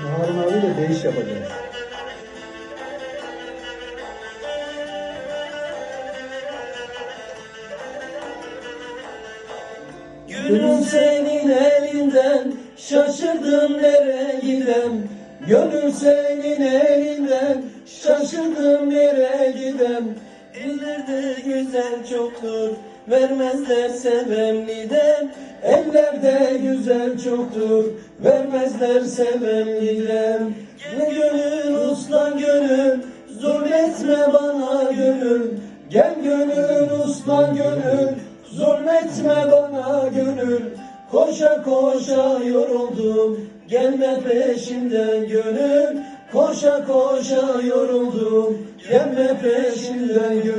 Harun abiyle değiş yapacağız. Gülüm senin elinden şaşırdım nereye gidem Gönül senin elinden şaşırdım nereye gidem Ellerde güzel çoktur vermezler sevemliden Ellerde güzel çoktur vermezler sevemliden Gel gönül uslan gönül zulmetme bana gönül. Gel gönül uslan gönül Zulmetme bana gönül. Koşa koşa yoruldum Gelme peşimden gönül. Koşa koşa yoruldum Gelme peşimden gönül